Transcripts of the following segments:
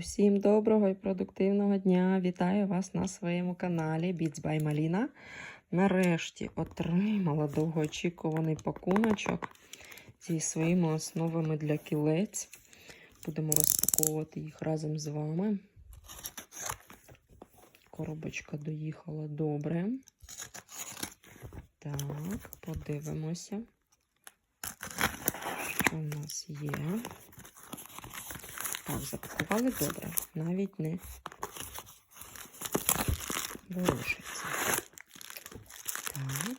Всім доброго і продуктивного дня! Вітаю вас на своєму каналі Beats by Malina. Нарешті отримала довгоочікуваний пакуночок зі своїми основами для кілець. Будемо розпаковувати їх разом з вами. Коробочка доїхала добре. Так, подивимося, що в нас є. Так, запакували добре, навіть не ворушиться. Так.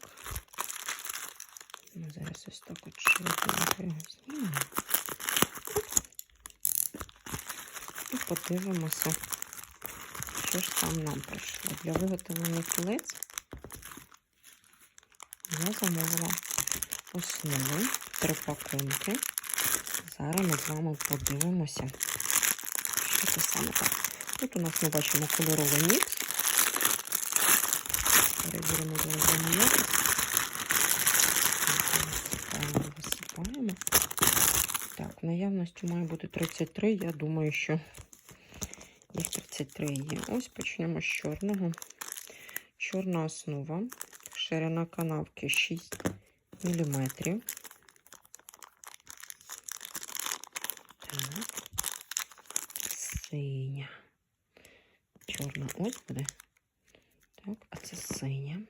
Ну, зараз ось так от швидко знімемо. І подивимося, що ж там нам прийшло. Для виготовлення кілець я замовила основи, три пакунки. Зараз ми з вами подивимося, це саме так. Тут у нас ми бачимо кольоровий мікс. Перевіримо зараз якість. Висипаємо, висипаємо. Так, наявністю має бути 33. Я думаю, що їх 33 є. Ось почнемо з чорного. Чорна основа. Ширина канавки 6 мм. Так. Синя. Чорна ось буде. Так, а це синя.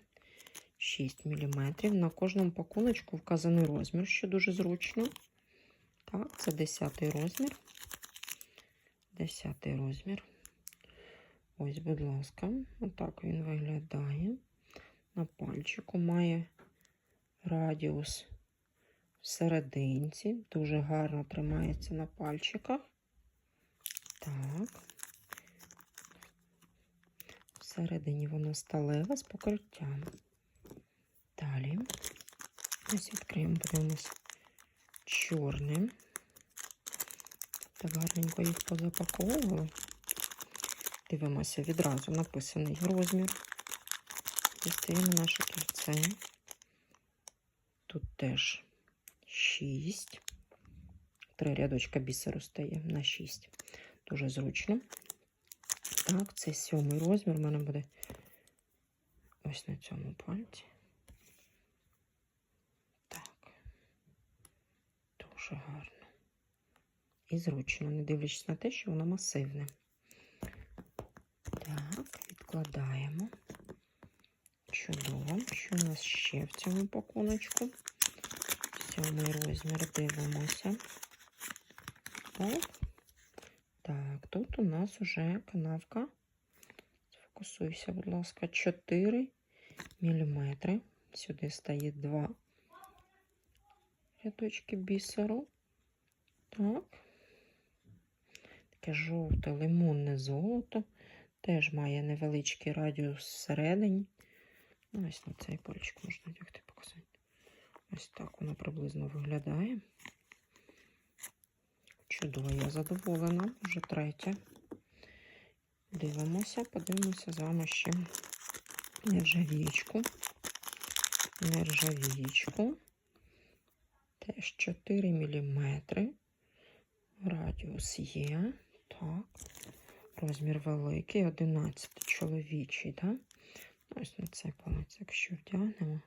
6 мм. На кожному пакуночку вказаний розмір, що дуже зручно. Так, це 10 розмір. 10 розмір. Ось, будь ласка, отак він виглядає. На пальчику має радіус в серединці. Дуже гарно тримається на пальчиках. Так. Всередині воно сталеве з покриттям. Далі. Ось відкриємо, подивимось чорним. Так гарненько їх позапаковували. Дивимося, відразу написаний розмір. Дістаємо наше кільце. Тут теж 6. Три рядочка бісеру стає на 6. Дуже зручно. Так, це сьомий розмір. У мене буде ось на цьому пальці. Так. Дуже гарно. І зручно, не дивлячись на те, що воно масивне. Так, відкладаємо. Чудово. Що у нас ще в цьому пакуночку? Сьомий розмір дивимося. Так. Так, тут у нас уже канавка. Сфокусуйся, будь ласка, 4 мм. Сюди стає два рядочки бісеру. Так. Таке жовте лимонне золото. Теж має невеличкий радіус всередині. Ну, ось на цей пальчик можна одягти показати. Ось так воно приблизно виглядає. Чудово, я задоволена, вже третє. Дивимося, подивимося з вами ще нержавієчку. Нержавієчку. Теж 4 мм. Радіус є. Так. Розмір великий, 11 чоловічий, так? Ось на цей палець, якщо вдягнемо,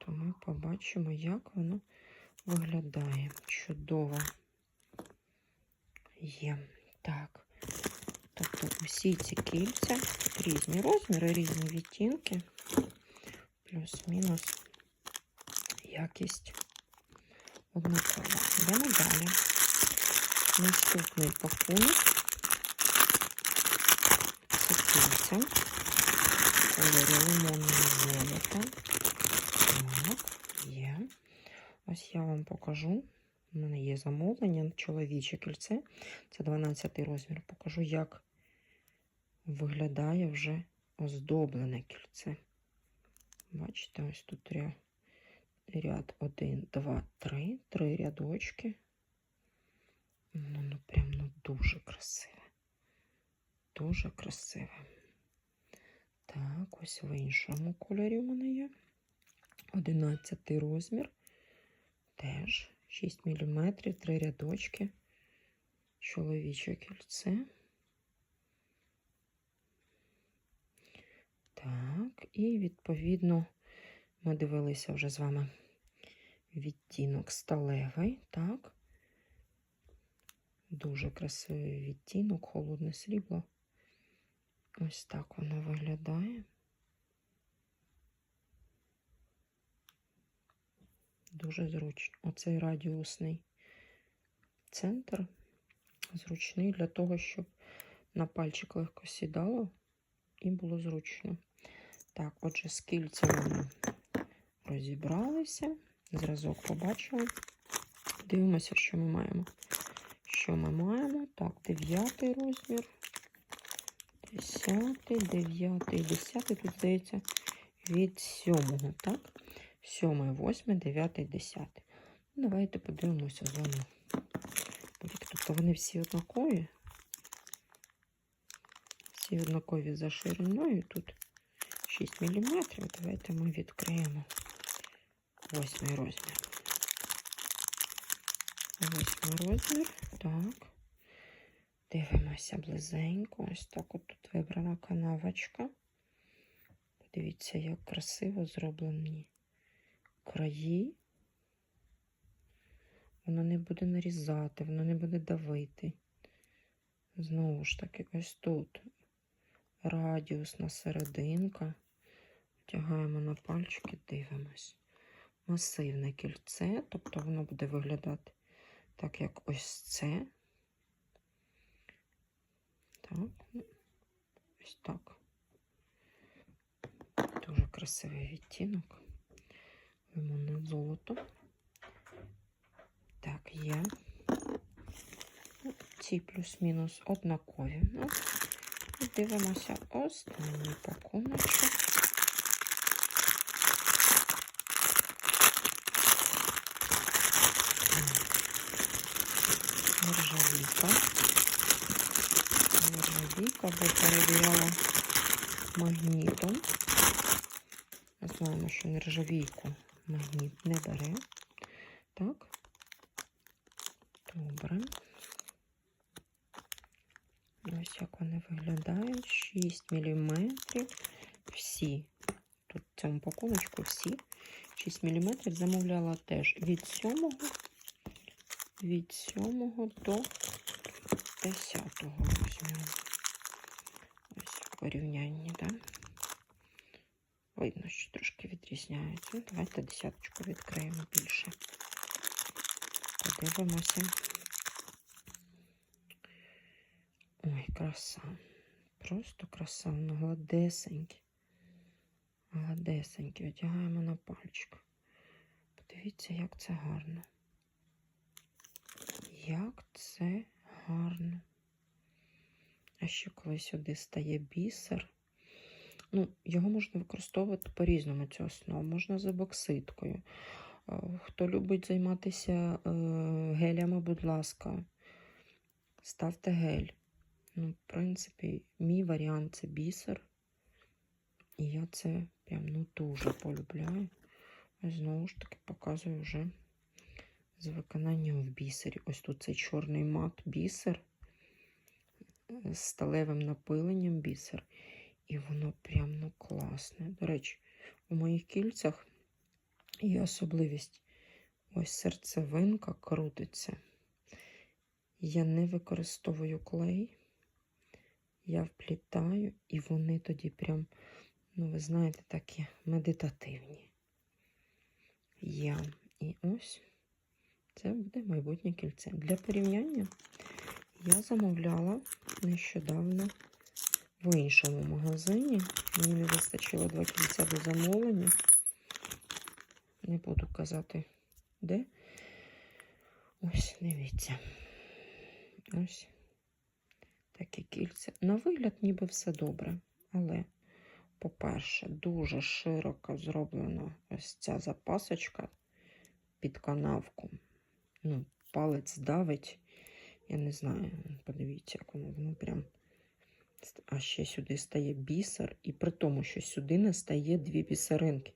то ми побачимо, як воно виглядає. Чудово є. Так. Тобто усі ці кільця різні розміри, різні відтінки, плюс-мінус якість однакова. Йдемо далі. Наступний пакунок. Це кільця кольорі лимонного золота. Так, є. Ось я вам покажу. У мене є замовлення чоловіче кільце. Це 12 розмір. Покажу, як виглядає вже оздоблене кільце. Бачите, ось тут ряд, ряд 1, 2, 3, три рядочки. Ну, ну прям ну, дуже красиве. Дуже красиве. Так, ось в іншому кольорі у мене є. 11 розмір. Теж 6 мм, три рядочки. чоловіче кільце. Так, і відповідно ми дивилися вже з вами відтінок сталевий, так. Дуже красивий відтінок, холодне срібло. Ось так воно виглядає. Дуже зручно. Оцей радіусний центр зручний для того, щоб на пальчик легко сідало і було зручно. Так, отже, з кільцями розібралися. Зразок побачили. Дивимося, що ми маємо. Що ми маємо? Так, дев'ятий розмір. Десятий, дев'ятий, десятий. Тут здається від сьомого, так? Сьомий, восьмий, дев'ятий, десятий. Ну, Давайте подивимося з вами. Тобто вони всі однакові. Всі однакові за шириною. Тут 6 мм. Давайте ми відкриємо восьмий розмір. Восьмий розмір. Так. Дивимося близенько. Ось так от тут вибрана канавочка. Подивіться, як красиво зроблені краї. Воно не буде нарізати, воно не буде давити. Знову ж таки, ось тут радіусна серединка. Втягаємо на пальчики, дивимось. Масивне кільце, тобто воно буде виглядати так, як ось це. Так, ну, ось так. Дуже красивий відтінок. Лимонне золото. Так, є. Ці плюс-мінус однакові. Ну, і дивимося останній пакуночок. Нержавійка. Нержавійка, бо перевіряла магнітом. Ми знаємо, що нержавійку магніт не бере. Так. Добре. Ось як вони виглядають. 6 мм. Всі. Тут в цьому пакуночку всі. 6 мм замовляла теж від 7 від 7 до 10 візьмемо. Ось в порівнянні, так? Да? Видно, що трошки відрізняється. Ну, давайте десяточку відкриємо більше. Подивимося. Ой, краса. Просто краса. Воно гладесеньке. Гладесеньке. Одягаємо на пальчик. Подивіться, як це гарно. Як це гарно. А ще коли сюди стає бісер. Ну, Його можна використовувати по-різному цю основу. Можна за бокситкою. Хто любить займатися е, гелями, будь ласка, ставте гель. Ну, в принципі, мій варіант це бісер. І я це прям ну, дуже полюбляю. Знову ж таки показую вже з виконанням в бісері. Ось тут цей чорний мат бісер з сталевим напиленням бісер. І воно прям ну класне. До речі, у моїх кільцях є особливість. Ось серцевинка крутиться. Я не використовую клей, я вплітаю, і вони тоді прям, ну, ви знаєте, такі медитативні. Я. І ось це буде майбутнє кільце. Для порівняння я замовляла нещодавно в іншому магазині. Мені не вистачило два кільця до замовлення. Не буду казати, де. Ось, дивіться. Ось таке кільце. На вигляд, ніби все добре. Але, по-перше, дуже широко зроблена ось ця запасочка під канавку. Ну, палець давить. Я не знаю, подивіться, як воно, воно прям. А ще сюди стає бісер, і при тому, що сюди не стає дві бісеринки.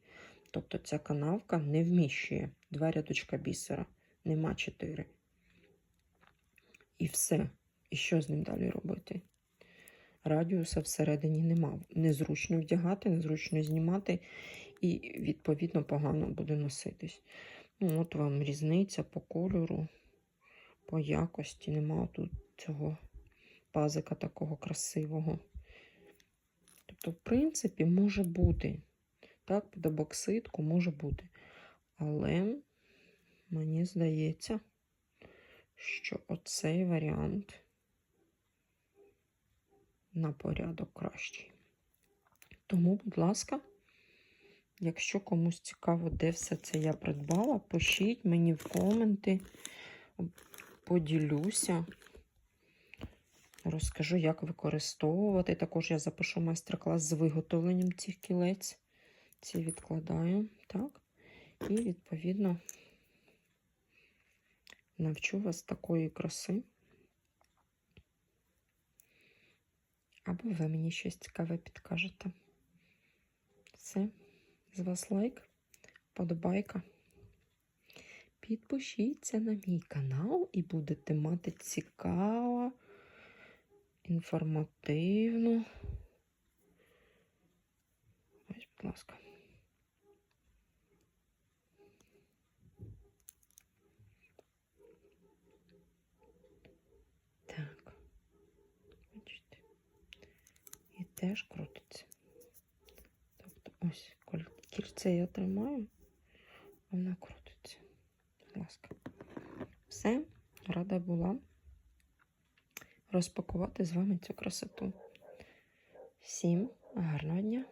Тобто ця канавка не вміщує два рядочка бісера, нема чотири. і все. І що з ним далі робити? Радіуса всередині нема. Незручно вдягати, незручно знімати, і, відповідно, погано буде носитись. Ну, от вам різниця по кольору, по якості. Нема тут цього пазика такого красивого. Тобто, в принципі, може бути. Так, під бокситку може бути. Але мені здається, що оцей варіант на порядок кращий. Тому, будь ласка, якщо комусь цікаво, де все це я придбала, пишіть мені в коменти, поділюся, розкажу, як використовувати. Також я запишу майстер-клас з виготовленням цих кілець. Ці відкладаю, так? І, відповідно, навчу вас такої краси. Або ви мені щось цікаве підкажете. Все. З вас лайк, подобайка. Підпишіться на мій канал і будете мати цікаво, інформативну. Ось, будь ласка. Так. Бачите. І теж крутиться. Тобто ось кільце я тримаю, вона крутиться. Будь ласка. Все, рада була розпакувати з вами цю красоту. Всім гарного дня!